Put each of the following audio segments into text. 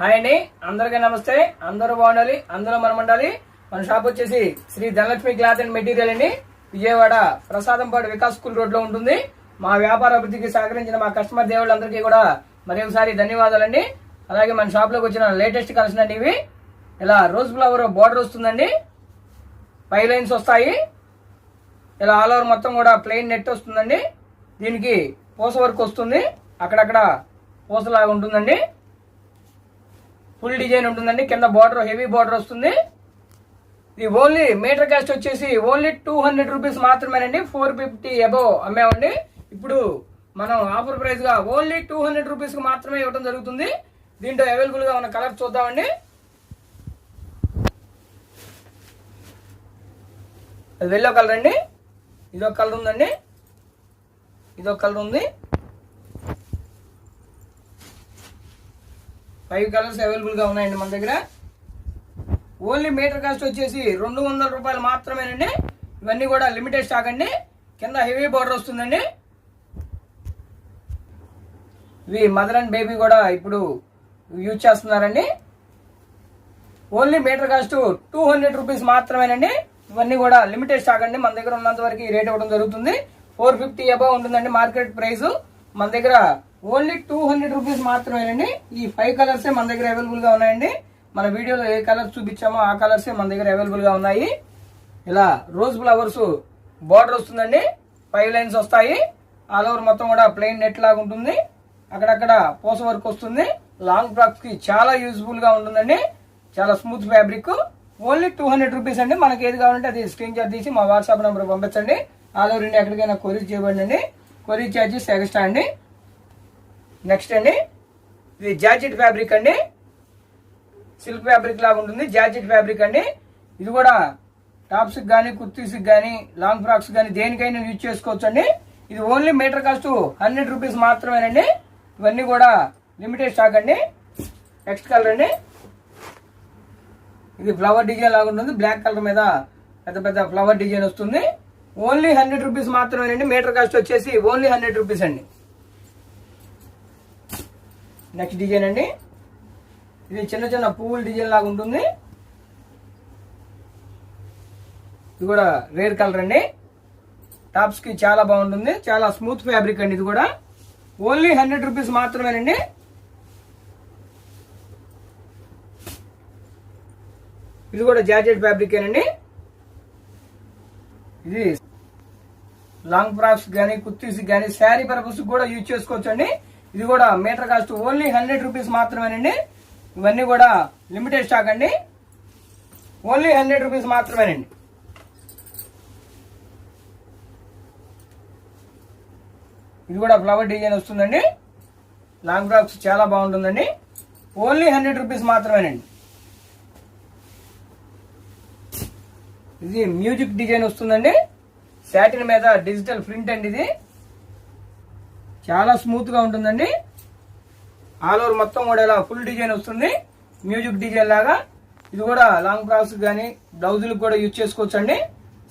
Hi అండి. అందరికీ నమస్తే. అందరూ బాగుండాలి. అందరూ మనం ఉండాలి మన షాప్ వచ్చేసి Sri Dhanalakshmi cloth and material అండి. విజయవాడ ప్రసాదంపాడు వికాస్ స్కూల్ రోడ్లో ఉంటుంది. మా వ్యాపార అభివృద్ధికి సహకరించిన మా కస్టమర్ దేవుళ్ళందరికీ కూడా మరొకసారి ధన్యవాదాలండి. అలాగే మన షాప్లోకి వచ్చిన లేటెస్ట్ కలెక్షన్ అండి ఇవి. ఇలా రోజ్ ఫ్లవర్ బోర్డర్ వస్తుందండి. పై లైన్స్ వస్తాయి. ఇలా ఆల్ ఓవర్ మొత్తం కూడా ప్లెయిన్ నెట్ వస్తుందండి. దీనికి పూస వర్క్ వస్తుంది. అక్కడక్కడ పూసలాగా ఉంటుందండి. ఫుల్ డిజైన్ ఉంటుందండి. కింద బార్డర్ హెవీ బార్డర్ వస్తుంది. ఇది ఓన్లీ మీటర్ కాస్ట్ వచ్చేసి ఓన్లీ టూ హండ్రెడ్ రూపీస్ మాత్రమేనండి. ఫోర్ ఫిఫ్టీ అబోవ్ అమ్మామండి. ఇప్పుడు మనం ఆఫర్ ప్రైస్గా ఓన్లీ టూ హండ్రెడ్ రూపీస్ మాత్రమే ఇవ్వడం జరుగుతుంది. దీంట్లో అవైలబుల్గా ఉన్న కలర్ చూద్దామండి. అది ఎల్లో కలర్ అండి. ఇదొక కలర్ ఉందండి. ఇదొక కలర్ ఉంది. ఫైవ్ కలర్స్ అవైలబుల్గా ఉన్నాయండి మన దగ్గర. ఓన్లీ మీటర్ కాస్ట్ వచ్చేసి రెండు వందల రూపాయలు మాత్రమేనండి. ఇవన్నీ కూడా లిమిటెడ్ స్టాక్ అండి. కింద హెవీ బార్డర్ వస్తుందండి. ఇవి మదర్ అండ్ బేబీ కూడా ఇప్పుడు యూజ్ చేస్తున్నారండి. Only metre cost two hundred rupees మాత్రమేనండి. ఇవన్నీ కూడా లిమిటెడ్ స్టాక్ అండి. మన దగ్గర ఉన్నంత వరకు ఈ రేట్ ఇవ్వడం జరుగుతుంది. ఫోర్ ఫిఫ్టీ అబౌవ్ ఉంటుందండి మార్కెట్ ప్రైస్ మన దగ్గర ఓన్లీ టూ హండ్రెడ్ రూపీస్ మాత్రమేనండి. ఈ ఫైవ్ కలర్స్ మన దగ్గర అవైలబుల్గా ఉన్నాయండి. మన వీడియోలో ఏ కలర్స్ చూపించామో ఆ కలర్స్ మన దగ్గర అవైలబుల్గా ఉన్నాయి. ఇలా రోజ్ ఫ్లవర్స్ బార్డర్ వస్తుందండి. ఫైవ్ లైన్స్ వస్తాయి. ఆల్ ఓవర్ మొత్తం కూడా ప్లెయిన్ నెట్ లాగా ఉంటుంది. అక్కడక్కడ పూస వర్క్ వస్తుంది. లాంగ్ ఫ్రాక్స్కి చాలా యూజ్ఫుల్గా ఉంటుందండి. చాలా smooth fabric. Only two hundred rupees అండి. మనకి ఏది కావాలంటే అది స్క్రీన్ షాట్ తీసి మా వాట్సాప్ నెంబర్ పంపించండి. ఆల్ ఓవర్ ఇండియా ఎక్కడికైనా కొరీర్ చేయబడి అండి కొరియర్ ఛార్జెస్ ఎక్స్ట్రా అండి. నెక్స్ట్ అండి ఇది జార్జెట్ ఫ్యాబ్రిక్ అండి. సిల్క్ ఫ్యాబ్రిక్ లాగా ఉంటుంది జార్జెట్ ఫ్యాబ్రిక్ అండి. ఇది కూడా టాప్స్ కానీ కుర్తీస్ కానీ లాంగ్ ఫ్రాక్స్ కానీ దేనికైనా యూజ్ చేసుకోవచ్చు అండి. ఇది only metre cost hundred rupees మాత్రమేనండి. ఇవన్నీ కూడా లిమిటెడ్ స్టాక్ అండి. నెక్స్ట్ కలర్ అండి. ఇది ఫ్లవర్ డిజైన్ లాగా ఉంటుంది బ్లాక్ కలర్ మీద పెద్ద పెద్ద ఫ్లవర్ డిజైన్ వస్తుంది. ఓన్లీ హండ్రెడ్ రూపీస్ మాత్రమేనండి మీటర్ కాస్ట్ వచ్చేసి ఓన్లీ హండ్రెడ్ రూపీస్ అండి. నెక్స్ట్ డిజైన్ అండి. ఇది చిన్న చిన్న పువ్వుల డిజైన్ లాగా ఉంటుంది. ఇది కూడా రేర్ కలర్ అండి. టాప్స్కి చాలా బాగుంటుంది. చాలా స్మూత్ ఫ్యాబ్రిక్ అండి ఇది కూడా. ఓన్లీ హండ్రెడ్ రూపీస్ మాత్రమేనండి. ఇది కూడా జార్జెట్ ఫ్యాబ్రిక్ అండి ఇది లాంగ్ ఫ్రాక్స్ కానీ కుర్తీస్ కానీ శారీ పర్పస్ కూడా యూజ్ చేసుకోవచ్చు అండి ఇది కూడా metre cost only hundred rupees మాత్రమేనండి. ఇవన్నీ కూడా లిమిటెడ్ స్టాక్ అండి. ఓన్లీ హండ్రెడ్ రూపీస్ మాత్రమేనండి. ఇది కూడా ఫ్లవర్ డిజైన్ వస్తుందండి. లాంగ్ ఫ్రాక్స్ చాలా బాగుంటుందండి. ఓన్లీ హండ్రెడ్ రూపీస్ మాత్రమేనండి. ఇది మ్యూజిక్ డిజైన్ వస్తుందండి. శాటిన్ మీద డిజిటల్ ప్రింట్ అండి ఇది. చాలా స్మూత్గా ఉంటుందండి. ఆల్ ఓవర్ మొత్తం కూడా ఇలా ఫుల్ డిజైన్ వస్తుంది. మ్యూజిక్ డిజైన్ లాగా. ఇది కూడా లాంగ్ ఫ్రాక్స్ కానీ బ్లౌజులకు కూడా యూజ్ చేసుకోవచ్చు అండి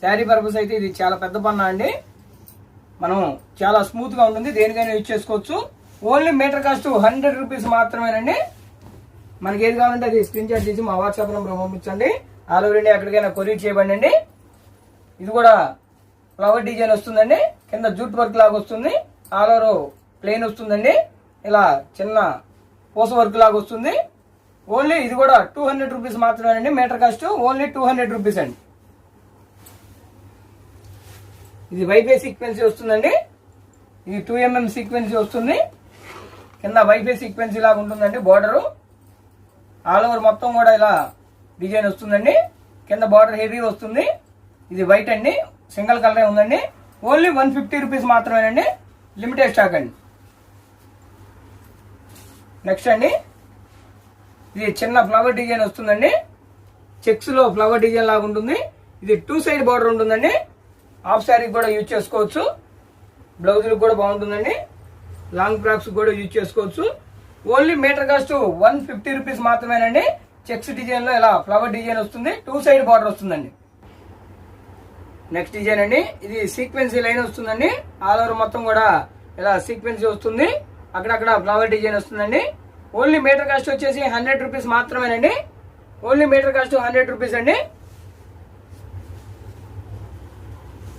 శారీ పర్పస్ అయితే ఇది చాలా పెద్ద పన్న అండి. మనం చాలా స్మూత్గా ఉంటుంది. దేనికైనా యూజ్ చేసుకోవచ్చు. Only metre cost hundred rupees మాత్రమేనండి. మనకి ఏది కావాలంటే అది స్క్రీన్ షాట్ తీసి మా వాట్సాప్ నెంబర్ పంపించండి. ఆల్ ఓవర్ ఇండియా ఎక్కడికైనా కొరియర్ చేయబండి ఇది కూడా ఫ్లవర్ డిజైన్ వస్తుందండి. కింద జూట్ వర్క్ లాగా వస్తుంది. ఆల్ ప్లెయిన్ వస్తుందండి. ఇలా చిన్న పూస వర్క్ లాగా వస్తుంది. ఓన్లీ ఇది కూడా టూ హండ్రెడ్ రూపీస్ మాత్రమేనండి. Metre cost only two hundred rupees అండి. ఇది వైఫై సీక్వెన్సీ వస్తుందండి. ఇది టూ ఎంఎం సీక్వెన్సీ వస్తుంది. కింద వైఫై సీక్వెన్సీ లాగా ఉంటుందండి బార్డరు. ఆల్ ఓవర్ మొత్తం కూడా ఇలా డిజైన్ వస్తుందండి. కింద బార్డర్ హెవీ వస్తుంది. ఇది వైట్ అండి. సింగిల్ కలరే ఉందండి. ఓన్లీ వన్ ఫిఫ్టీ రూపీస్ మాత్రమేనండి. లిమిటెడ్ స్టాక్ అండి. నెక్స్ట్ అండి ఇది చిన్న ఫ్లవర్ డిజైన్ వస్తుందండి. చెక్స్లో ఫ్లవర్ డిజైన్ లాగా ఉంటుంది. ఇది టూ సైడ్ బార్డర్ ఉంటుందండి. హాఫ్ శారీ కూడా యూజ్ చేసుకోవచ్చు. బ్లౌజులకు కూడా బాగుంటుందండి. లాంగ్ ఫ్రాక్స్ కూడా యూజ్ చేసుకోవచ్చు. Only meter cost one fifty rupees మాత్రమేనండి. చెక్స్ డిజైన్లో ఇలా ఫ్లవర్ డిజైన్ వస్తుంది. టూ సైడ్ బార్డర్ వస్తుందండి. నెక్స్ట్ డిజైన్ అండి. ఇది సీక్వెన్సీ లైన్ వస్తుందండి. ఆల్ ఓవర్ మొత్తం కూడా ఇలా సీక్వెన్సీ వస్తుంది. అక్కడక్కడ ఫ్లవర్ డిజైన్ వస్తుందండి. ఓన్లీ మీటర్ కాస్ట్ వచ్చేసి హండ్రెడ్ రూపీస్ మాత్రమేనండి. Only metre cost hundred rupees అండి.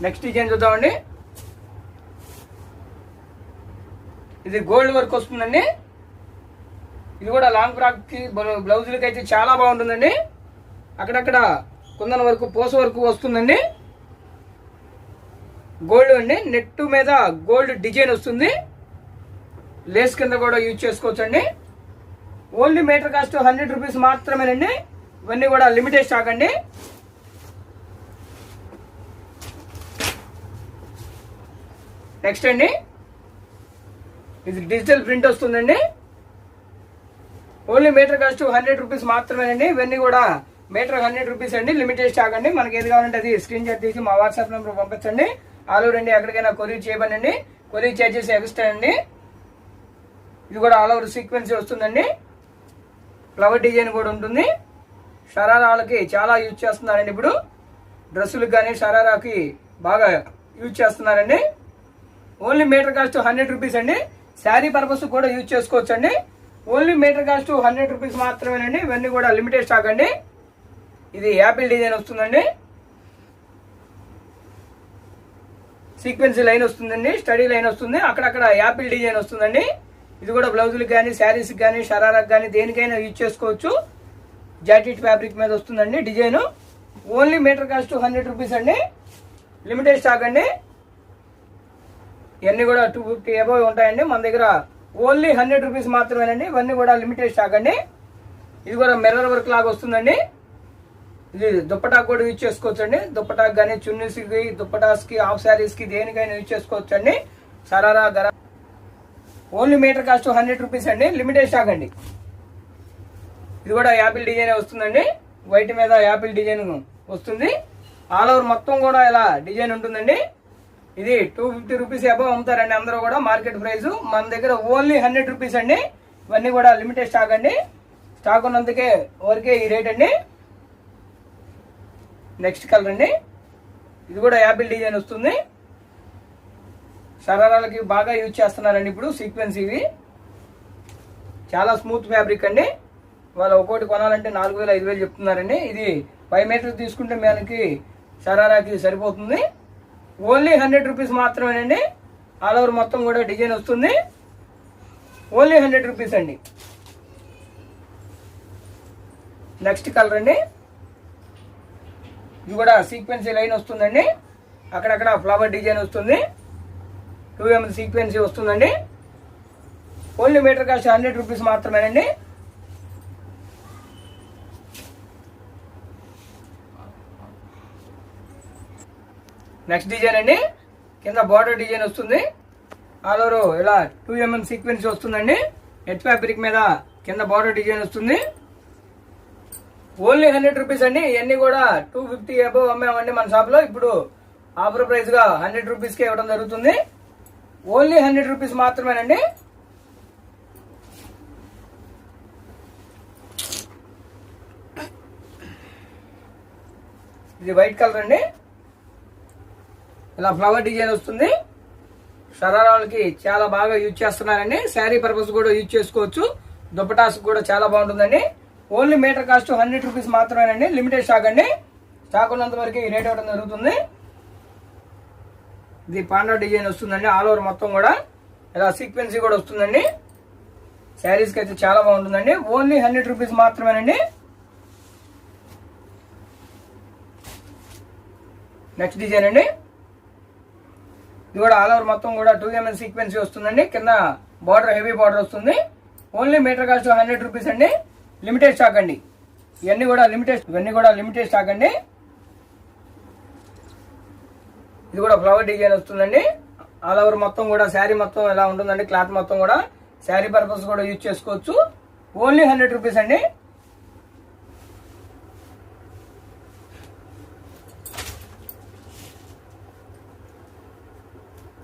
నెక్స్ట్ డిజైన్ చూద్దామండి. ఇది గోల్డ్ వర్క్ వస్తుందండి. ఇది కూడా లాంగ్ ఫ్రాక్కి బ్లౌజులకి అయితే చాలా బాగుంటుందండి. అక్కడక్కడ కుందన వరకు పోస వరకు వస్తుందండి. గోల్డ్ అండి. నెట్ మీద గోల్డ్ డిజైన్ వస్తుంది. లేస్ కింద కూడా యూజ్ చేసుకోవచ్చు అండి only metre cost hundred rupees మాత్రమేనండి. ఇవన్నీ కూడా లిమిటెడ్ స్టాక్ అండి. నెక్స్ట్ అండి. ఇది డిజిటల్ ప్రింట్ వస్తుందండి. Only metre cost hundred rupees మాత్రమేనండి. ఇవన్నీ కూడా మీటర్ హండ్రెడ్ రూపీస్ అండి. లిమిటెడ్ స్టాక్ అండి. మనకి ఏది కావాలంటే అది స్క్రీన్ షాట్ తీసి మా వాట్సాప్ నెంబర్ పంపించండి. ఆల్ ఓవర్ అండి ఎక్కడికైనా కొరియర్ చేయబడండి కొరియర్ చార్జెస్ ఎక్స్ట్రా అండి. ఇది కూడా ఆల్ ఓవర్ సీక్వెన్స్ వస్తుందండి. ఫ్లవర్ డిజైన్ కూడా ఉంటుంది. షరారాలకి చాలా యూజ్ చేస్తున్నారండి ఇప్పుడు. డ్రెస్సులకు కానీ షరారాకి బాగా యూజ్ చేస్తున్నారండి. Only metre cost hundred rupees అండి. శారీ పర్పస్ కూడా యూజ్ చేసుకోవచ్చు అండి only metre cost hundred rupees మాత్రమేనండి. ఇవన్నీ కూడా లిమిటెడ్ స్టాక్ అండి. ఇది యాపిల్ డిజైన్ వస్తుందండి. సీక్వెన్సీ లైన్ వస్తుందండి స్టడీ లైన్ వస్తుంది అక్కడక్కడ యాపిల్ డిజైన్ వస్తుందండి. ఇది కూడా బ్లౌజులకు కానీ శారీస్కి కానీ షరారాకి కానీ దేనికైనా యూజ్ చేసుకోవచ్చు. జాకెట్ ఫ్యాబ్రిక్ మీద వస్తుందండి design. Only metre cost hundred rupees అండి. లిమిటెడ్ స్టాక్ అండి. ఇవన్నీ కూడా టూ ఫిఫ్టీ అబౌవ్ ఉంటాయండి. మన దగ్గర ఓన్లీ హండ్రెడ్ రూపీస్ మాత్రమేనండి. ఇవన్నీ కూడా లిమిటెడ్ స్టాక్ అండి. ఇది కూడా మిర్రర్ వర్క్ లాగా వస్తుందండి. ఇది దుప్పటా కూడా యూజ్ చేసుకోవచ్చండి. దుప్పటాకు కానీ చున్నీస్కి దుప్పటాస్కి హాఫ్ శారీస్కి దేనికైనా యూజ్ చేసుకోవచ్చు అండి సరారా ధర. Only meter cost hundred rupees అండి. లిమిటెడ్ స్టాక్ అండి. ఇది కూడా యాపిల్ డిజైన్ వస్తుందండి. వైట్ మీద యాపిల్ డిజైన్ వస్తుంది. ఆల్ ఓవర్ మొత్తం కూడా ఇలా డిజైన్ ఉంటుందండి. ఇది టూ ఫిఫ్టీ రూపీస్ అబౌవ్ అమ్ముతారండి అందరూ కూడా. మార్కెట్ ప్రైస్ మన దగ్గర ఓన్లీ హండ్రెడ్ రూపీస్ అండి. ఇవన్నీ కూడా లిమిటెడ్ స్టాక్ అండి. స్టాక్ ఉన్నందుకే ఓరికే ఈ రేట్ అండి. నెక్స్ట్ కలర్ అండి. ఇది కూడా యాపిల్ డిజైన్ వస్తుంది. సరారాలకి బాగా యూజ్ చేస్తున్నారండి ఇప్పుడు సీక్వెన్స్ ఇవి. చాలా స్మూత్ ఫ్యాబ్రిక్ అండి. వాళ్ళు ఒక్కోటి కొనాలంటే నాలుగు వేలు ఐదు వేలు చెప్తున్నారండి. ఇది ఫైవ్ మీటర్ తీసుకుంటే మనకి సరారాకి సరిపోతుంది. ఓన్లీ హండ్రెడ్ రూపీస్ మాత్రమేనండి. ఆల్ ఓవర్ మొత్తం కూడా డిజైన్ వస్తుంది. ఓన్లీ హండ్రెడ్ రూపీస్ అండి. నెక్స్ట్ కలర్ అండి. ఇది కూడా సీక్వెన్సీ లైన్ వస్తుందండి. అక్కడక్కడ ఫ్లవర్ డిజైన్ వస్తుంది. టూ ఎంఎల్ సీక్వెన్సీ వస్తుందండి. Only metre cost hundred rupees మాత్రమేనండి. నెక్స్ట్ డిజైన్ అండి. కింద బార్డర్ డిజైన్ వస్తుంది. ఆల్ ఓవర్ ఇలా టూ ఎంఎం సీక్వెన్స్ వస్తుందండి. నెట్ ఫ్యాబ్రిక్ మీద కింద బార్డర్ డిజైన్ వస్తుంది. ఓన్లీ హండ్రెడ్ రూపీస్ అండి. ఇవన్నీ కూడా టూ ఫిఫ్టీ అబవ్ అమ్మామండి మన షాప్లో. ఇప్పుడు ఆఫర్ ప్రైస్గా హండ్రెడ్ రూపీస్కి ఇవ్వడం జరుగుతుంది. ఓన్లీ హండ్రెడ్ రూపీస్ మాత్రమేనండి. ఇది వైట్ కలర్ అండి. ఇలా ఫ్లవర్ డిజైన్ వస్తుంది. షరారాలకి చాలా బాగా యూజ్ చేస్తున్నారండి. శారీ పర్పస్ కూడా యూజ్ చేసుకోవచ్చు. దుప్పటాస్ కూడా చాలా బాగుంటుందండి. Only metre cost hundred rupees మాత్రమేనండి. లిమిటెడ్ స్టాక్ అండి. స్టాక్ ఉన్నంత వరకు ఈ రేట్ ఇవ్వడం జరుగుతుంది. ఇది పాండా డిజైన్ వస్తుందండి. ఆల్ ఓవర్ మొత్తం కూడా. ఇలా సీక్వెన్సీ కూడా వస్తుందండి. శారీస్కి అయితే చాలా బాగుంటుందండి. ఓన్లీ హండ్రెడ్ రూపీస్ మాత్రమేనండి. నెక్స్ట్ డిజైన్ అండి. ఇది కూడా ఆల్ ఓవర్ మొత్తం కూడా టూ ఎంఎన్ సీక్వెన్సీ వస్తుందండి. కింద బార్డర్ హెవీ బార్డర్ వస్తుంది. Only metre cost hundred rupees అండి. లిమిటెడ్ స్టాక్ అండి. ఇవన్నీ కూడా లిమిటెడ్ ఇవన్నీ కూడా లిమిటెడ్ స్టాక్ అండి. ఇది కూడా ఫ్లవర్ డిజైన్ వస్తుందండి. ఆల్ ఓవర్ మొత్తం కూడా శారీ మొత్తం ఎలా ఉంటుందండి క్లాత్ మొత్తం కూడా శారీ పర్పస్ కూడా యూజ్ చేసుకోవచ్చు. ఓన్లీ హండ్రెడ్ రూపీస్ అండి.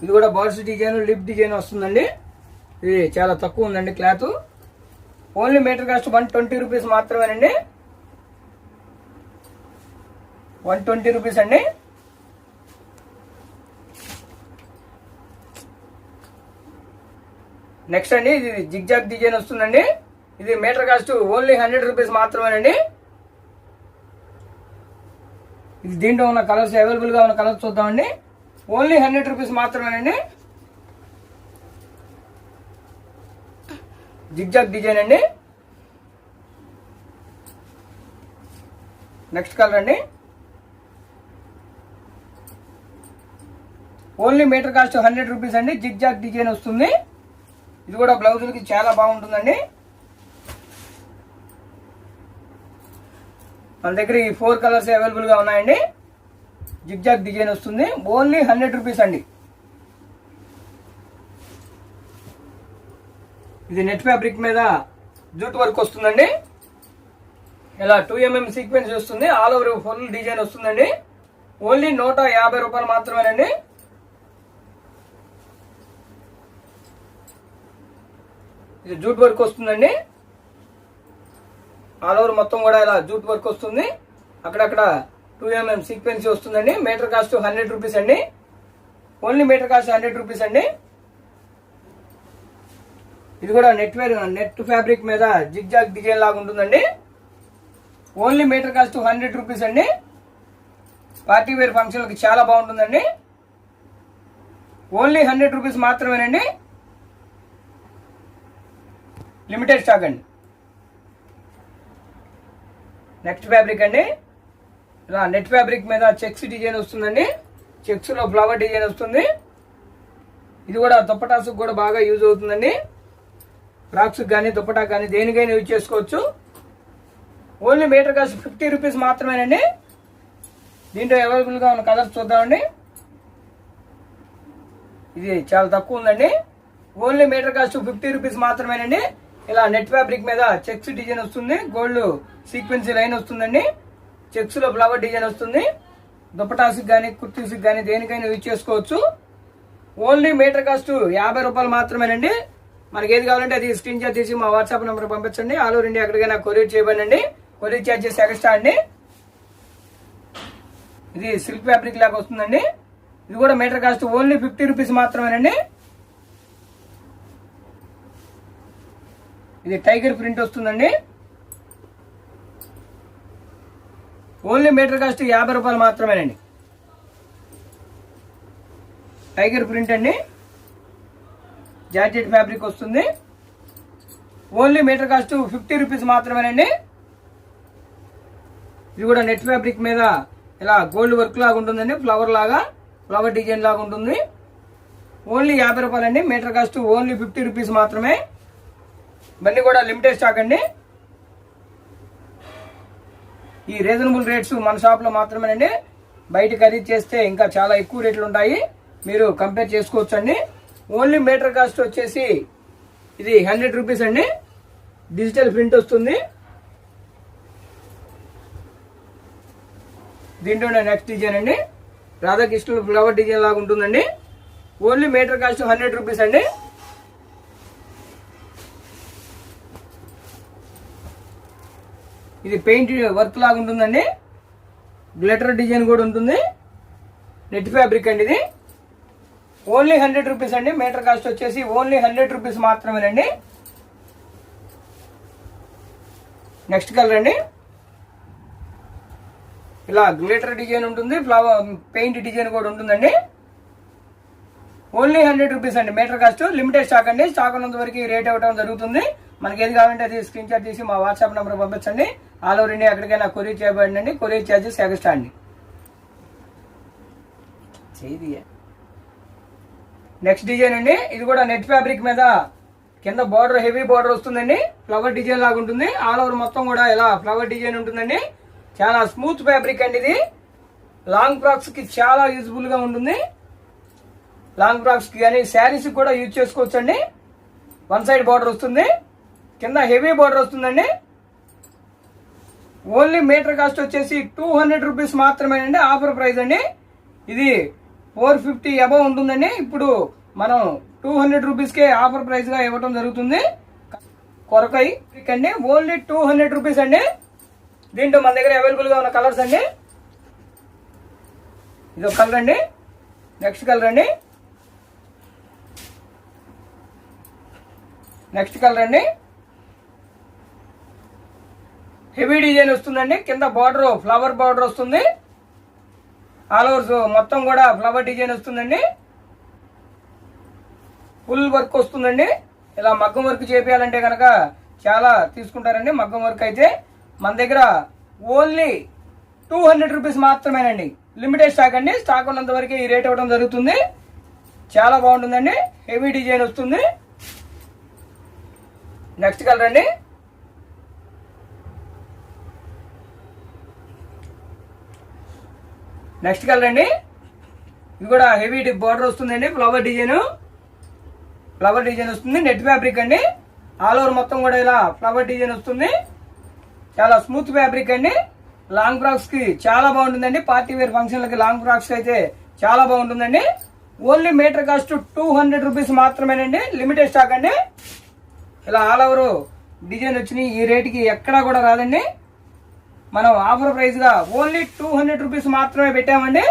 ఇది కూడా బాల్స్ డిజైన్ లిప్ డిజైన్ వస్తుందండి. ఇది చాలా తక్కువ ఉందండి cloth. Only metre cost one twenty rupees మాత్రమేనండి. వన్ ట్వంటీ రూపీస్ అండి. నెక్స్ట్ అండి ఇది జిగ్జాగ్ డిజైన్ వస్తుందండి. ఇది metre cost only hundred rupees మాత్రమేనండి. ఇది దీంట్లో ఉన్న కలర్స్ అవైలబుల్గా ఉన్న కలర్స్ చూద్దామండి. ఓన్లీ హండ్రెడ్ రూపీస్ మాత్రమేనండి. జిగ్జాగ్ డిజైన్ అండి. నెక్స్ట్ కలర్ అండి. Only metre cost hundred rupees అండి. జిగ్జాగ్ డిజైన్ వస్తుంది. ఇది కూడా బ్లౌజులకి చాలా బాగుంటుందండి. మన దగ్గర ఈ ఫోర్ కలర్స్ అవైలబుల్గా ఉన్నాయండి. జిగ్జాగ్ డిజైన్ వస్తుంది. ఓన్లీ హండ్రెడ్ రూపీస్ అండి. ఇది నెట్ ఫ్యాబ్రిక్ మీద జూట్ వర్క్ వస్తుందండి. ఇలా టూ ఎంఎం సీక్వెన్స్ వస్తుంది. ఆల్ ఓవర్ ఫుల్ డిజైన్ వస్తుందండి. ఓన్లీ నూట యాభై రూపాయలు మాత్రమేనండి. ఇది జూట్ వర్క్ వస్తుందండి. ఆల్ ఓవర్ మొత్తం కూడా ఇలా జూట్ వర్క్ వస్తుంది. అక్కడక్కడ టూ ఎంఎం సీక్వెన్సీ వస్తుందండి. మీటర్ కాస్ట్ హండ్రెడ్ రూపీస్ అండి. Only metre cost hundred rupees అండి. ఇది కూడా నెట్ వేర్ నెట్ ఫ్యాబ్రిక్ మీద జిగ్జాగ్ డిజైన్ లాగా ఉంటుందండి. Only metre cost hundred rupees అండి. పార్టీ వేర్ ఫంక్షన్లకు చాలా బాగుంటుందండి. ఓన్లీ హండ్రెడ్ రూపీస్ మాత్రమేనండి. లిమిటెడ్ స్టాక్ అండి. నెక్స్ట్ ఫ్యాబ్రిక్ అండి. ఇలా నెట్ ఫ్యాబ్రిక్ మీద చెక్స్ డిజైన్ వస్తుందండి. చెక్స్లో ఫ్లవర్ డిజైన్ వస్తుంది. ఇది కూడా దుప్పటాసుకు కూడా బాగా యూజ్ అవుతుందండి. ఫ్రాక్స్ కానీ దుప్పటా కానీ దేనికైనా యూజ్ చేసుకోవచ్చు. Only metre cost fifty rupees మాత్రమేనండి. దీంట్లో అవైలబుల్గా ఉన్న కలర్స్ చూద్దామండి. ఇది చాలా తక్కువ ఉందండి. Only metre cost fifty rupees మాత్రమేనండి. ఇలా నెట్ ఫ్యాబ్రిక్ మీద చెక్స్ డిజైన్ వస్తుంది. గోల్డ్ సీక్వెన్సీ లైన్ వస్తుందండి. చెక్స్లో ఫ్లవర్ డిజైన్ వస్తుంది. దుప్పటాస్కి కానీ కుర్తీస్కి కానీ దేనికైనా యూజ్ చేసుకోవచ్చు. ఓన్లీ మీటర్ కాస్ట్ యాభై రూపాయలు మాత్రమేనండి. మనకి ఏది కావాలంటే అది స్క్రీన్ షాట్ తీసి మా వాట్సాప్ నెంబర్ పంపించండి. ఆల్ ఓవర్ ఇండియా ఎక్కడికైనా కొరియర్ చేయబడండి. కొరియర్ ఛార్జెస్ ఎక్స్ట్రా అండి. ఇది సిల్క్ ఫ్యాబ్రిక్ లాగా వస్తుందండి. ఇది కూడా metre cost only fifty rupees మాత్రమేనండి. ఇది టైగర్ ప్రింట్ వస్తుందండి. ఓన్లీ మీటర్ కాస్ట్ యాభై రూపాయలు మాత్రమేనండి. టైగర్ ప్రింట్ అండి. జార్జెట్ ఫ్యాబ్రిక్ వస్తుంది. Only metre cost fifty rupees మాత్రమేనండి. ఇది కూడా నెట్ ఫ్యాబ్రిక్ మీద ఇలా గోల్డ్ వర్క్ లాగా ఉంటుందండి. ఫ్లవర్ లాగా ఫ్లవర్ డిజైన్ లాగా ఉంటుంది. ఓన్లీ యాభై రూపాయలండి. Metre cost only fifty rupees మాత్రమే. ఇవన్నీ కూడా లిమిటెడ్ స్టాక్ అండి. ఈ రీజనబుల్ రేట్స్ మన షాప్లో మాత్రమేనండి. బయట ఖరీదు చేస్తే ఇంకా చాలా ఎక్కువ రేట్లు ఉంటాయి. మీరు కంపేర్ చేసుకోవచ్చండి. ఓన్లీ మీటర్ కాస్ట్ వచ్చేసి ఇది హండ్రెడ్ రూపీస్ అండి. డిజిటల్ ప్రింట్ వస్తుంది. దీంట్లో నెక్స్ట్ డిజైన్ అండి. రాధాకృష్ణుడు ఫ్లవర్ డిజైన్ లాగా ఉంటుందండి. Only metre cost hundred rupees అండి. ఇది పెయింట్ వర్క్ లాగా ఉంటుందండి. గ్లిటర్ డిజైన్ కూడా ఉంటుంది. నెట్ ఫ్యాబ్రిక్ అండి ఇది. ఓన్లీ హండ్రెడ్ రూపీస్ అండి. మీటర్ కాస్ట్ వచ్చేసి ఓన్లీ హండ్రెడ్ రూపీస్ మాత్రమేనండి. నెక్స్ట్ కలర్ అండి. ఇలా గ్లిటర్ డిజైన్ ఉంటుంది. ఫ్లవర్ పెయింట్ డిజైన్ కూడా ఉంటుందండి. ఓన్లీ హండ్రెడ్ రూపీస్ అండి మీటర్ కాస్ట్. లిమిటెడ్ స్టాక్ అండి. స్టాక్ ఉన్నంత వరకు రేట్ ఇవ్వడం జరుగుతుంది. మనకి ఏది కావాలంటే అది స్క్రీన్ షాట్ తీసి మా వాట్సాప్ నెంబర్ పంపించండి. ఆల్ ఓవర్ ఇండియా ఎక్కడికైనా కొరియర్ చేయబడిందండి కొరియర్ ఛార్జెస్ ఎక్స్ట్రా అండి. చేయి నెక్స్ట్ డిజైన్ అండి. ఇది కూడా నెట్ ఫ్యాబ్రిక్ మీద కింద బార్డర్ హెవీ బార్డర్ వస్తుందండి. ఫ్లవర్ డిజైన్ లాగా ఉంటుంది. ఆల్ ఓవర్ మొత్తం కూడా ఇలా ఫ్లవర్ డిజైన్ ఉంటుందండి. చాలా స్మూత్ ఫ్యాబ్రిక్ అండి ఇది. లాంగ్ ఫ్రాక్స్కి చాలా యూజ్ఫుల్గా ఉంటుంది. లాంగ్ ఫ్రాక్స్కి కానీ శారీస్ కూడా యూజ్ చేసుకోవచ్చు అండి వన్ సైడ్ బార్డర్ వస్తుంది. కింద హెవీ బార్డర్ వస్తుందండి. ఓన్లీ మీటర్ కాస్ట్ వచ్చేసి టూ హండ్రెడ్ రూపీస్ మాత్రమేనండి ఆఫర్ ప్రైస్ అండి. ఇది ఫోర్ ఫిఫ్టీ అబవ్ ఉంటుందండి ఇప్పుడు మనం టూ హండ్రెడ్ రూపీస్కే ఆఫర్ ప్రైస్గా జరుగుతుంది. కొరకై అండి ఓన్లీ టూ హండ్రెడ్ రూపీస్ అండి. దీంట్లో మన దగ్గర అవైలబుల్గా ఉన్న కలర్స్ అండి. ఇది ఒక కలర్ అండి. నెక్స్ట్ కలర్ అండి. నెక్స్ట్ కలర్ అండి. హెవీ డిజైన్ వస్తుందండి. కింద బార్డర్ ఫ్లవర్ బార్డర్ వస్తుంది. ఆల్ ఓవర్స్ మొత్తం కూడా ఫ్లవర్ డిజైన్ వస్తుందండి. ఫుల్ వర్క్ వస్తుందండి. ఇలా మగ్గం వర్క్ చేపించాలంటే కనుక చాలా తీసుకుంటారండి మగ్గం వర్క్ అయితే. మన దగ్గర ఓన్లీ టూ హండ్రెడ్ రూపీస్ మాత్రమేనండి. లిమిటెడ్ స్టాక్ అండి. స్టాక్ ఉన్నంత వరకు ఈ రేట్ ఇవ్వడం జరుగుతుంది. చాలా బాగుంటుందండి. హెవీ డిజైన్ వస్తుంది. నెక్స్ట్ కలర్ అండి. నెక్స్ట్ కలర్ అండి. ఇది కూడా హెవీ బార్డర్ వస్తుందండి ఫ్లవర్ డిజైన్. ఫ్లవర్ డిజైన్ వస్తుంది నెట్ ఫ్యాబ్రిక్ అండి. ఆల్ ఓవర్ మొత్తం కూడా ఇలా ఫ్లవర్ డిజైన్ వస్తుంది. చాలా స్మూత్ ఫ్యాబ్రిక్ అండి. లాంగ్ ఫ్రాక్స్కి చాలా బాగుంటుందండి. పార్టీ వేర్ ఫంక్షన్లకి లాంగ్ ఫ్రాక్స్ అయితే చాలా బాగుంటుందండి. Only metre cost two hundred rupees మాత్రమేనండి. లిమిటెడ్ స్టాక్ అండి. ఇలా ఆల్ ఓవర్ డిజైన్ వచ్చినాయి. ఈ రేటుకి ఎక్కడా కూడా రాదండి. మనం ఆఫర్ ప్రైస్గా ఓన్లీ టూ హండ్రెడ్ రూపీస్ మాత్రమే పెట్టామండి.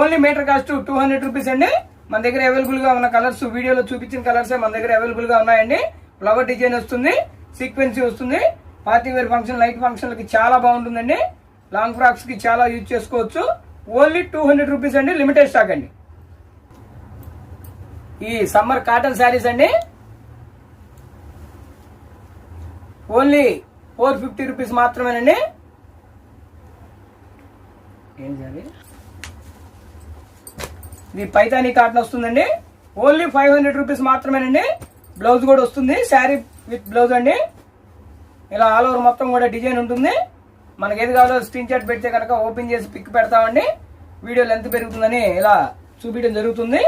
Only metre cost two hundred rupees అండి. మన దగ్గర అవైలబుల్గా ఉన్న కలర్స్ వీడియోలో చూపించిన కలర్స్ మన దగ్గర అవైలబుల్గా ఉన్నాయండి. ఫ్లవర్ డిజైన్ వస్తుంది సీక్వెన్సీ వస్తుంది. పార్టీ వేర్ ఫంక్షన్ లైట్ ఫంక్షన్లకి చాలా బాగుంటుందండి. లాంగ్ ఫ్రాక్స్కి చాలా యూజ్ చేసుకోవచ్చు. ఓన్లీ టూ హండ్రెడ్ రూపీస్ అండి లిమిటెడ్ స్టాక్ అండి. ఈ సమ్మర్ కాటన్ శారీస్ అండి. ఓన్లీ ఫోర్ ఫిఫ్టీ రూపీస్ మాత్రమేనండి. ఏం సారీ ఇది పైతానీ కాటన్ వస్తుందండి. ఓన్లీ ఫైవ్ హండ్రెడ్ రూపీస్ మాత్రమేనండి. బ్లౌజ్ కూడా వస్తుంది. శారీ విత్ బ్లౌజ్ అండి. ఇలా ఆల్ ఓవర్ మొత్తం కూడా డిజైన్ ఉంటుంది. మనకి ఏది కావాలో స్క్రీన్ షాట్ పెడితే కనుక ఓపెన్ చేసి పిక్ పెడతామండి. వీడియో లెంత్ పెరుగుతుందని ఇలా చూపించడం జరుగుతుంది.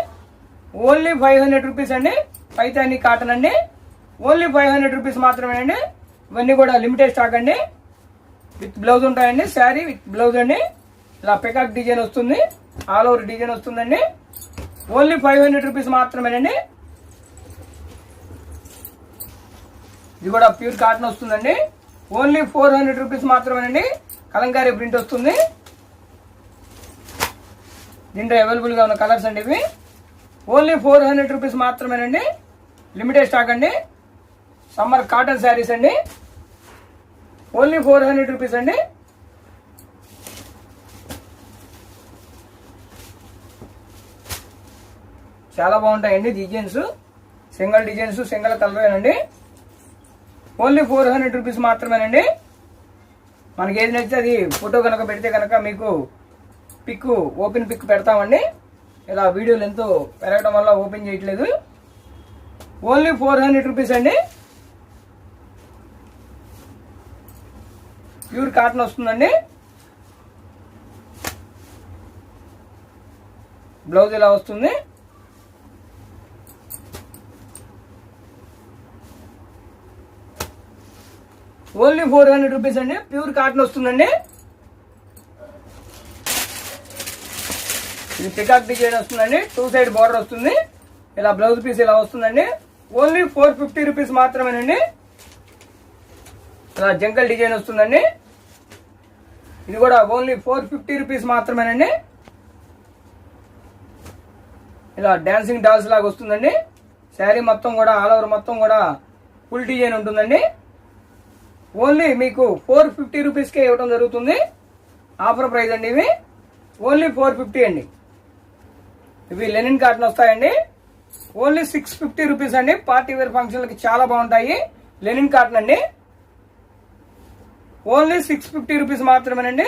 ఓన్లీ ఫైవ్ హండ్రెడ్ రూపీస్ అండి. పైతానీ కాటన్ అండి. ఓన్లీ ఫైవ్ హండ్రెడ్ రూపీస్ మాత్రమేనండి. ఇవన్నీ కూడా లిమిటెడ్ స్టాక్ అండి. విత్ బ్లౌజ్ ఉంటాయండి శారీ విత్ బ్లౌజ్ అండి. ఇలా పికాక్ డిజైన్ వస్తుంది ఆల్ ఓవర్ డిజైన్ వస్తుందండి. ఓన్లీ ఫైవ్ హండ్రెడ్ రూపీస్ మాత్రమేనండి. ఇది కూడా ప్యూర్ కాటన్ వస్తుందండి. ఓన్లీ ఫోర్ హండ్రెడ్ రూపీస్ మాత్రమేనండి. కలంకారీ ప్రింట్ వస్తుంది. దీంట్లో అవైలబుల్గా ఉన్న కలర్స్ అండి ఇవి. ఓన్లీ ఫోర్ హండ్రెడ్ రూపీస్ మాత్రమేనండి. లిమిటెడ్ స్టాక్ అండి. సమ్మర్ కాటన్ శారీస్ అండి. ఓన్లీ ఫోర్ హండ్రెడ్ రూపీస్ అండి. చాలా బాగుంటాయండి designs. Single designs single colour అండి ఓన్లీ ఫోర్ హండ్రెడ్ రూపీస్ మాత్రమేనండి. మనకి ఏది నచ్చితే అది ఫోటో కనుక పెడితే కనుక మీకు పిక్ ఓపెన్ పిక్ పెడతామండి. ఇలా వీడియోలు ఎంతో పెరగడం వల్ల ఓపెన్ చేయట్లేదు. ఓన్లీ ఫోర్ హండ్రెడ్ రూపీస్ అండి. ప్యూర్ కాటన్ వస్తుందండి. బ్లౌజ్ ఇలా వస్తుంది? ఓన్లీ ఫోర్ హండ్రెడ్ రూపీస్ అండి. ప్యూర్ కాటన్ వస్తుందండి. ఇది పికాక్ డిజైన్ వస్తుందండి. టూ సైడ్ బార్డర్ వస్తుంది. ఇలా బ్లౌజ్ పీస్ ఇలా వస్తుందండి. ఓన్లీ ఫోర్ ఫిఫ్టీ రూపీస్ మాత్రమేనండి. ఇలా జంకల్ డిజైన్ వస్తుందండి. ఇది కూడా ఓన్లీ ఫోర్ ఫిఫ్టీ రూపీస్ మాత్రమేనండి. ఇలా డాన్సింగ్ డాల్స్ లాగా వస్తుందండి. శారీ మొత్తం కూడా ఆల్ ఓవర్ మొత్తం కూడా ఫుల్ డిజైన్ ఉంటుందండి. ఓన్లీ మీకు ఫోర్ ఫిఫ్టీ రూపీస్కే ఇవ్వడం జరుగుతుంది. ఆఫర్ ప్రైస్ అండి ఇవి. ఓన్లీ ఫోర్ ఫిఫ్టీ అండి. ఇవి లెనిన్ కాటన్ వస్తాయండి. ఓన్లీ సిక్స్ ఫిఫ్టీ రూపీస్ అండి. పార్టీ వేర్ ఫంక్షన్లకి చాలా బాగుంటాయి. లెనిన్ కాటన్ అండి. ఓన్లీ సిక్స్ ఫిఫ్టీ రూపీస్ మాత్రమేనండి.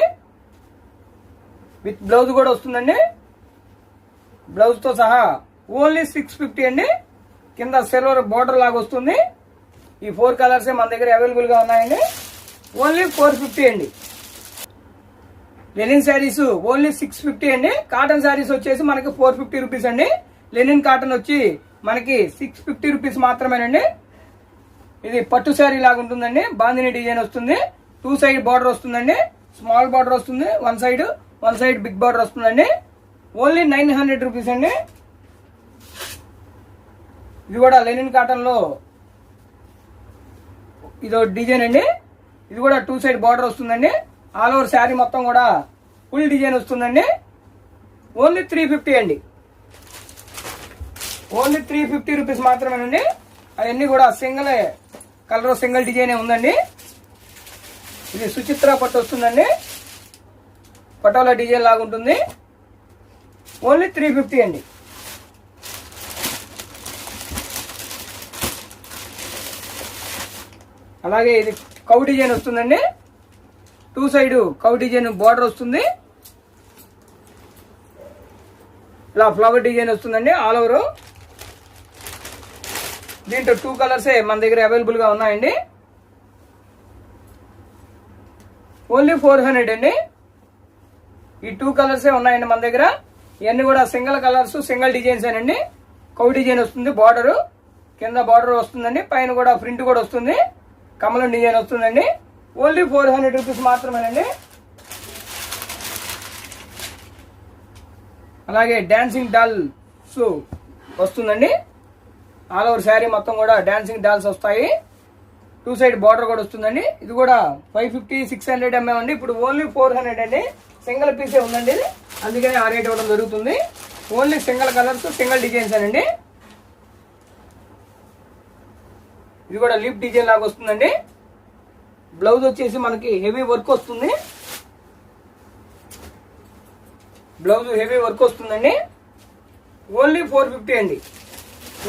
విత్ బ్లౌజ్ కూడా వస్తుందండి. బ్లౌజ్తో సహా ఓన్లీ సిక్స్ ఫిఫ్టీ అండి. కింద సిల్వర్ బోర్డర్ లాగా వస్తుంది. ఈ ఫోర్ కలర్సే మన దగ్గర అవైలబుల్గా ఉన్నాయండి. ఓన్లీ ఫోర్ ఫిఫ్టీ అండి. Linen saris only six fifty అండి. కాటన్ శారీస్ వచ్చేసి మనకి ఫోర్ ఫిఫ్టీ రూపీస్ అండి. లెనిన్ కాటన్ వచ్చి మనకి సిక్స్ ఫిఫ్టీ రూపీస్ మాత్రమేనండి. ఇది పట్టు శారీ లాగా ఉంటుందండి. బాందిని డిజైన్ వస్తుంది. టూ సైడ్ బార్డర్ వస్తుందండి. స్మాల్ బార్డర్ వస్తుంది. One side one side big border వస్తుందండి. ఓన్లీ నైన్ హండ్రెడ్ రూపీస్ అండి. ఇది కూడా లెనిన్ కాటన్లో ఇది ఇదో డిజైన్ అండి. ఇది కూడా టూ సైడ్ బార్డర్ వస్తుందండి. ఆల్ ఓవర్ శారీ మొత్తం కూడా ఫుల్ డిజైన్ వస్తుందండి. ఓన్లీ త్రీ ఫిఫ్టీ అండి. ఓన్లీ త్రీ ఫిఫ్టీ రూపీస్ మాత్రమేనండి. అవన్నీ కూడా సింగిల్ కలర్ సింగిల్ డిజైనే ఉందండి. ఇది సుచిత్ర పట్టు వస్తుందండి. పటోలా డిజైన్ లాగా ఉంటుంది ఓన్లీ త్రీ ఫిఫ్టీ అండి. అలాగే ఇది కౌ డిజైన్ వస్తుందండి. Two side cow design border వస్తుంది. ఇలా ఫ్లవర్ డిజైన్ వస్తుందండి ఆల్ ఓవర్. దీంట్లో టూ కలర్సే మన దగ్గర అవైలబుల్గా ఉన్నాయండి. ఓన్లీ ఫోర్ హండ్రెడ్ అండి. ఈ టూ కలర్సే ఉన్నాయండి మన దగ్గర. ఇవన్నీ కూడా సింగిల్ కలర్స్ సింగిల్ డిజైన్స్ అండి. కౌ డిజైన్ వస్తుంది బార్డరు. కింద బార్డర్ వస్తుందండి పైన కూడా ప్రింట్ కూడా వస్తుంది. కమలం డిజైన్ వస్తుందండి. ఓన్లీ ఫోర్ హండ్రెడ్ రూపీస్ మాత్రమేనండి. అలాగే డాన్సింగ్ డాల్స్ వస్తుందండి. ఆల్ ఓవర్ శారీ మొత్తం కూడా డాన్సింగ్ డాల్స్ వస్తాయి. టూ సైడ్ బార్డర్ కూడా వస్తుందండి. ఇది కూడా five fifty six hundred MM అండి. ఇప్పుడు ఓన్లీ ఫోర్ హండ్రెడ్ అండి. సింగిల్ పీసే ఉందండి ఇది. అందుకని ఆ రేట్ ఇవ్వడం జరుగుతుంది. Only single colours single designs అండి. ఇది కూడా లిప్ డిజైన్ లాగా వస్తుందండి. బ్లౌజ్ వచ్చేసి మనకి హెవీ వర్క్ వస్తుంది. బ్లౌజ్ హెవీ వర్క్ వస్తుందండి. ఓన్లీ ఫోర్ ఫిఫ్టీ అండి.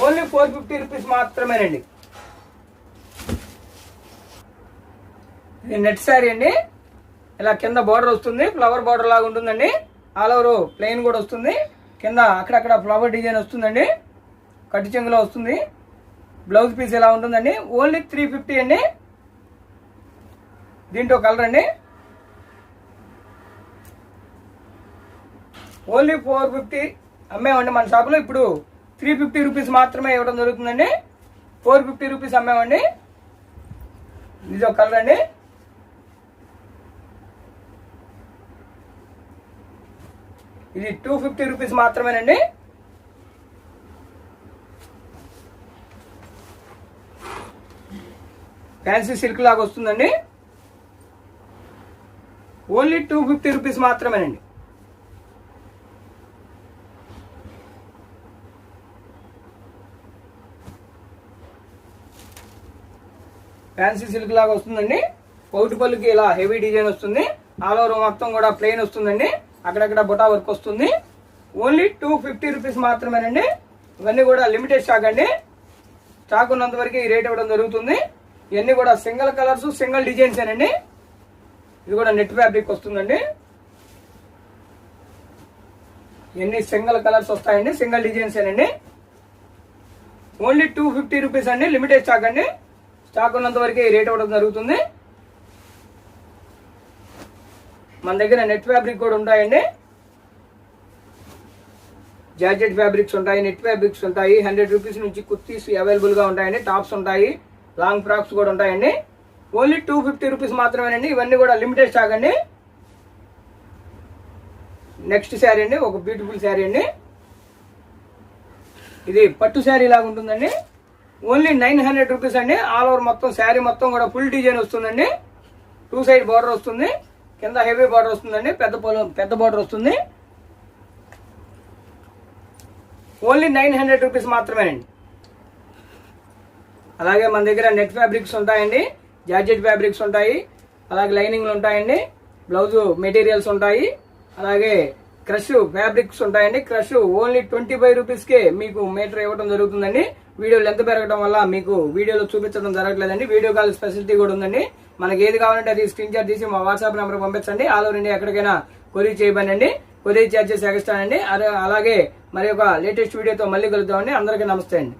ఓన్లీ ఫోర్ ఫిఫ్టీ రూపీస్ మాత్రమేనండి. ఇది నెట్ శారీ అండి. ఇలా కింద బార్డర్ వస్తుంది. ఫ్లవర్ బార్డర్ లాగా ఉంటుందండి. ఆల్ ఓవర్ ప్లెయిన్ కూడా వస్తుంది. కింద అక్కడక్కడ ఫ్లవర్ డిజైన్ వస్తుందండి. కట్టు చెంగులో వస్తుంది. బ్లౌజ్ పీస్ ఇలా ఉంటుందండి. ఓన్లీ త్రీ ఫిఫ్టీ అండి. దీంట్లో కలర్ అండి. ఓన్లీ ఫోర్ ఫిఫ్టీ అమ్మేమండి మన షాప్లో ఇప్పుడు త్రీ ఫిఫ్టీ రూపీస్ మాత్రమే ఇవ్వడం జరుగుతుందండి. ఫోర్ ఫిఫ్టీ రూపీస్ అమ్మేమండి ఇది ఒక కలర్ అండి. ఇది టూ ఫిఫ్టీ రూపీస్ మాత్రమేనండి. ఫ్యాన్సీ సిల్క్ లాగా వస్తుందండి. ఓన్లీ టూ ఫిఫ్టీ రూపీస్ మాత్రమేనండి. ఫ్యాన్సీ సిల్క్ లాగా వస్తుందండి. పౌటి పళ్ళుకి ఇలా హెవీ డిజైన్ వస్తుంది. ఆల్ ఓవర్ మొత్తం కూడా ప్లెయిన్ వస్తుందండి. అక్కడక్కడ బుటా వర్క్ వస్తుంది. ఓన్లీ టూ ఫిఫ్టీ రూపీస్ మాత్రమేనండి. ఇవన్నీ కూడా లిమిటెడ్ స్టాక్ అండి. స్టాక్ ఉన్నంత వరకు ఈ రేట్ ఇవ్వడం జరుగుతుంది. ఇవన్నీ కూడా సింగిల్ కలర్స్ సింగిల్ డిజైన్స్ అండి ఇది కూడా నెట్ ఫ్యాబ్రిక్ వస్తుందండి. ఇవన్నీ సింగిల్ కలర్స్ వస్తాయండి సింగిల్ డిజైన్స్ అండి ఓన్లీ టూ ఫిఫ్టీ రూపీస్ అండి లిమిటెడ్ స్టాక్ అండి. స్టాక్ ఉన్నంత వరకు ఈ రేట్ ఇవ్వడం జరుగుతుంది. మన దగ్గర నెట్ ఫ్యాబ్రిక్ కూడా ఉంటాయండి. జార్జెట్ ఫ్యాబ్రిక్స్ ఉంటాయి నెట్ ఫ్యాబ్రిక్స్ ఉంటాయి హండ్రెడ్ రూపీస్ నుంచి కుర్తీస్ అవైలబుల్గా ఉంటాయండి టాప్స్ ఉంటాయి లాంగ్ ఫ్రాక్స్ కూడా ఉంటాయండి. ఓన్లీ టూ ఫిఫ్టీ రూపీస్ మాత్రమేనండి ఇవన్నీ కూడా లిమిటెడ్ స్టాక్ అండి. నెక్స్ట్ శారీ అండి ఒక బ్యూటిఫుల్ శారీ అండి. ఇది పట్టు శారీ లాగా ఉంటుందండి. ఓన్లీ నైన్ హండ్రెడ్ రూపీస్ అండి ఆల్ ఓవర్ మొత్తం శారీ మొత్తం కూడా ఫుల్ డిజైన్ వస్తుందండి. టూ సైడ్ బోర్డర్ వస్తుంది. కింద హెవీ బార్డర్ వస్తుందండి పెద్ద పొలం పెద్ద బార్డర్ వస్తుంది. ఓన్లీ నైన్ హండ్రెడ్ రూపీస్ మాత్రమేనండి. అలాగే మన దగ్గర నెట్ ఫ్యాబ్రిక్స్ ఉంటాయండి జార్జెట్ ఫ్యాబ్రిక్స్ ఉంటాయి అలాగే లైనింగ్లు ఉంటాయండి బ్లౌజ్ మెటీరియల్స్ ఉంటాయి అలాగే క్రష్ ఫ్యాబ్రిక్స్ ఉంటాయండి. క్రష్ ఓన్లీ ట్వంటీ ఫైవ్ రూపీస్కే మీకు మీటర్ ఇవ్వడం జరుగుతుందండి. వీడియో లెంత్ పెరగడం వల్ల మీకు వీడియోలో చూపించడం జరగట్లేదండి. వీడియో కాల్ ఫెసిలిటీ కూడా ఉందండి. మనకి ఏది కావాలంటే అది స్క్రీన్ షాట్ తీసి మా వాట్సాప్ నెంబర్ పంపించండి. ఆల్ ఓవర్ ఇండియా ఎక్కడికైనా కొరియర్ చేయబడండి కొరియర్ ఛార్జెస్ ఎక్స్ట్రా అండి. అలాగే మరి ఒక లేటెస్ట్ వీడియోతో మళ్ళీ కలుద్దామండి. అందరికీ నమస్తే అండి.